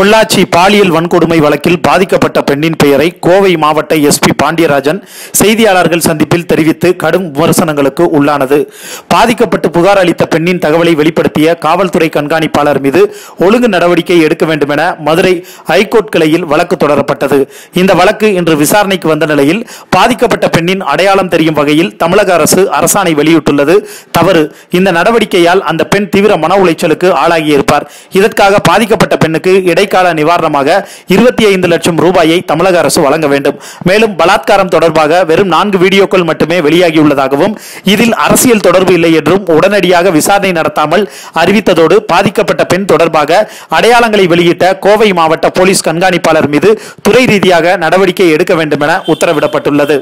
பொள்ளாச்சி பாலியல் வன்கொடுமை வழக்கில் பாதிக்கப்பட்ட பெண்ணின் பெயரை கோவை மாவட்ட எஸ்பி பாண்டியராஜன் செய்தியாளர்கள் சந்திப்பில் தெரிவித்து கடும் விமர்சனங்களுக்கு உள்ளானது. பாதிக்கப்பட்டு புகார் அளித்த பெண்ணின் தகவலை வெளிப்படுத்திய காவல்துறை கண்காணிப்பாளர் மீது ஒழுங்கு நடவடிக்கை எடுக்க வேண்டும் என மதுரை ஐகோர்ட் கிளையில் வழக்கு தொடரப்பட்டது. இந்த வழக்கு இன்று விசாரணைக்கு வந்த நிலையில் பாதிக்கப்பட்ட பெண்ணின் அடையாளம் தெரியும் வகையில் தமிழக அரசு அரசாணை வெளியிட்டுள்ளது. தவறு. இந்த நடவடிக்கையால் அந்த பெண் தீவிர மன உளைச்சலுக்கு ஆளாகியிருப்பார். இதற்காக பாதிக்கப்பட்ட பெண்ணுக்கு இடை இடைக்கால நிவாரணமாக இருபத்தி ஐந்து லட்சம் ரூபாயை தமிழக அரசு வழங்க வேண்டும். மேலும் பலாத்காரம் தொடர்பாக வெறும் நான்கு வீடியோக்கள் மட்டுமே வெளியாகியுள்ளதாகவும் இதில் அரசியல் தொடர்பு இல்லை என்றும் உடனடியாக விசாரணை நடத்தாமல் அறிவித்ததோடு பாதிக்கப்பட்ட பெண் தொடர்பாக அடையாளங்களை வெளியிட்ட கோவை மாவட்ட போலீஸ் கண்காணிப்பாளர் மீது துறை ரீதியாக நடவடிக்கை எடுக்க வேண்டும் என உத்தரவிடப்பட்டுள்ளது.